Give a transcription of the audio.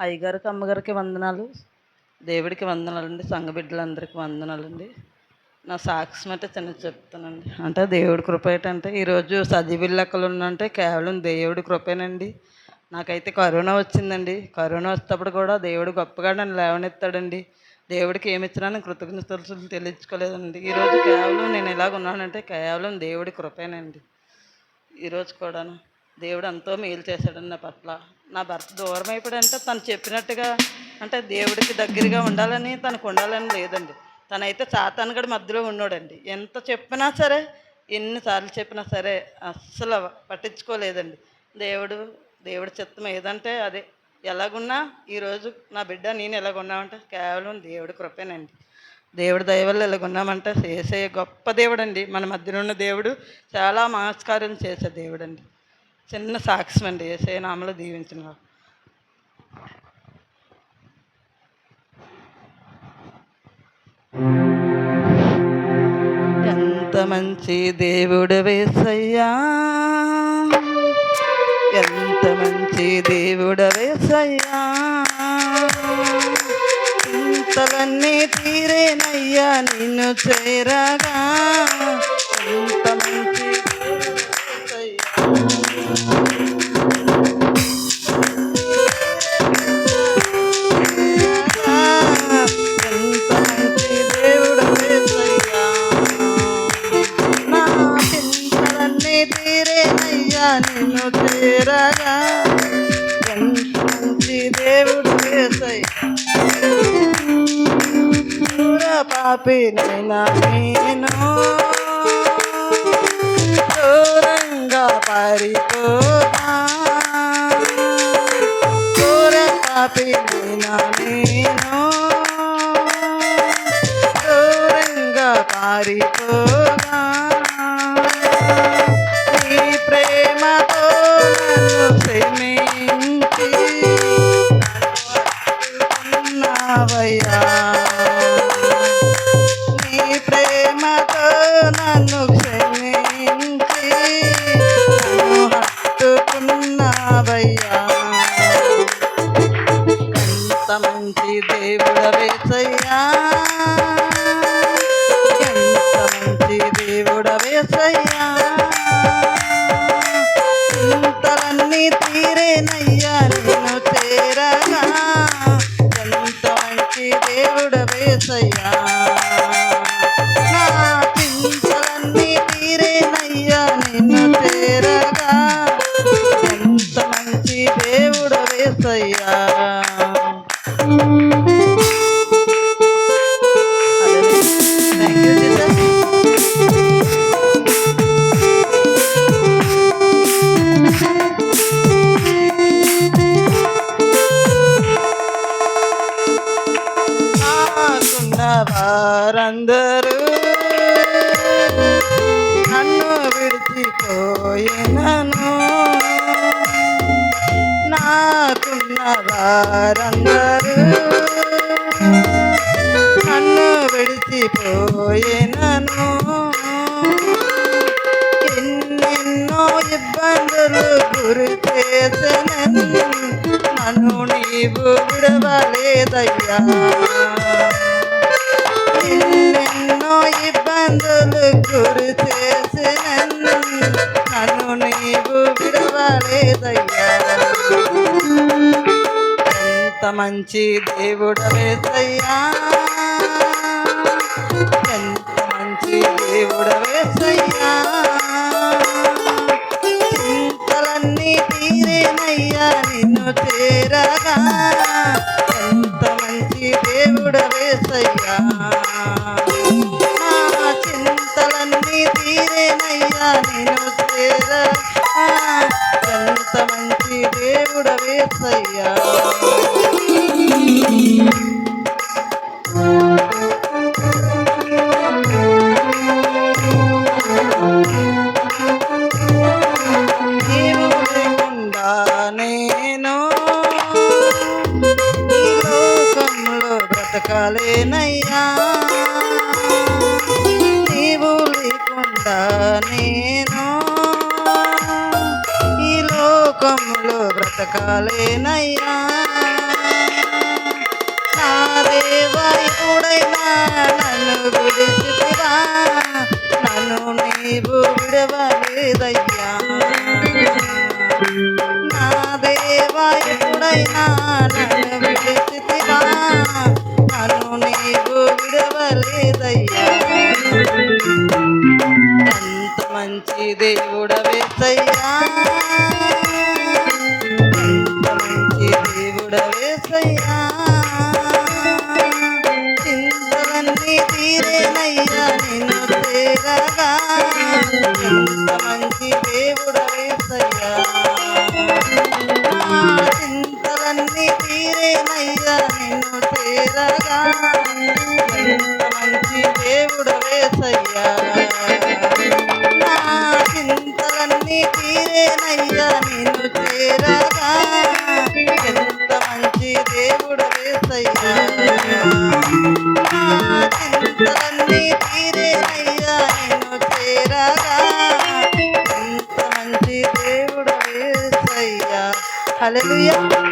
అయ్యగారికి అమ్మగారికి వందనాలు. దేవుడికి వందనాలండి సంఘ బిడ్డలందరికీ వందనాలండి. నా సాక్ష్యం అంటే చిన్న చెప్తానండి. అంటే దేవుడి కృప ఏంటంటే ఈరోజు సజీవుల లెక్కలు ఉన్నంటే కేవలం దేవుడి కృపేనండి. నాకైతే కరోనా వచ్చిందండి. కరోనా వచ్చేటప్పుడు కూడా దేవుడు గొప్పగా నన్ను లేవనెత్తాడండి. దేవుడికి ఏమి ఇచ్చినా నేను కృతజ్ఞతలు తెలియచుకోలేదండి. ఈరోజు కేవలం నేను ఎలాగ ఉన్నానంటే కేవలం దేవుడి కృపేనండి. ఈరోజు కూడాను దేవుడు ఎంతో మేలు చేశాడని నా పట్ల. నా భర్త దూరం అయిపోయాడంటే తను చెప్పినట్టుగా అంటే దేవుడికి దగ్గరగా ఉండాలని తనకు ఉండాలని లేదండి. తనైతే చాతానుగడి మధ్యలో ఉన్నాడండి. ఎంత చెప్పినా సరే ఎన్నిసార్లు చెప్పినా సరే అస్సలు పట్టించుకోలేదండి. దేవుడు దేవుడి చిత్తం ఏదంటే అదే. ఎలాగున్నా ఈరోజు నా బిడ్డ నేను ఎలాగున్నామంటే కేవలం దేవుడి కృపేనండి. దేవుడి దయవల్ల ఎలాగున్నామంటే చేసే గొప్ప దేవుడు అండి మన మధ్యన ఉన్న దేవుడు చాలా మహస్కారం చేసే దేవుడు అండి చిన్న సాక్ష్యం అండి ఏసే దీవించిన. ఎంత మంచి దేవుడు వేసయ్యా. ఎంత మంచి దేవుడు వేసయ్యా. ఇంతలన్నీ తీరేనయ్యా నిన్ను చేరగా. నిన్ను చేరగా ఎంత మంచి దేవుడు వేసయ్యా పాపి నైనా నేను దూరంగా పారిపోదా దూర పాపి నైనా నేను దూరంగా పారిపోగా వేసయ్యా. ఎంత మంచి దేవుడ వేసయ్యా చింతలన్నీ తీరేనయ్యా నిన్ను చేరగా. ఎంత మంచి దేవుడ వేసయ్యా నా చింతలన్నీ తీరేనయ్యా నిన్ను చేరగా. ఎంత మంచి దేవుడ వేసయ్యా వారందరూ నన్ను విడిచిపోయినను. నాకున్న వారందరూ నన్ను విడిచిపోయినను. ఎన్నెన్నో ఇబ్బందులు గురి చేసనను. నన్ను నీవు విడవలేదయ్యా. ఎన్నెన్నో ఇబ్బందులు గురి చేసినను నన్ను నీవు విడవలేదయ్యా. ఎంత మంచి దేవుడవేసయ్యా ఎంత మంచి దేవుడవేసయ్యా చింతలన్నీ తీరేనయ్యా నిన్ను చేరగా. ఎంత మంచి దేవుడవేసయ్యా నేను ఈ లోకంలో బ్రతకాలేనయ్యా. దేవా ఎప్పుడైనా నన్ను విడిచితివా? నన్ను నీవు విడవలేదయ్యా. నా దేవా ఎప్పుడైనా నన్ను మంచి దేవుడవేసయ్యా ఎంత మంచి దేవుడవేసయ్యా చింతలన్నీ తీరేనయ్యా నిన్ను చేరగా. ఇంత మంచి దేవుడవేసయ్యా నా చింతలన్నీ తీరేనయ్యా నిన్ను చేరగా. ఇంత మంచి దేవుడవేసయ్యా Hallelujah.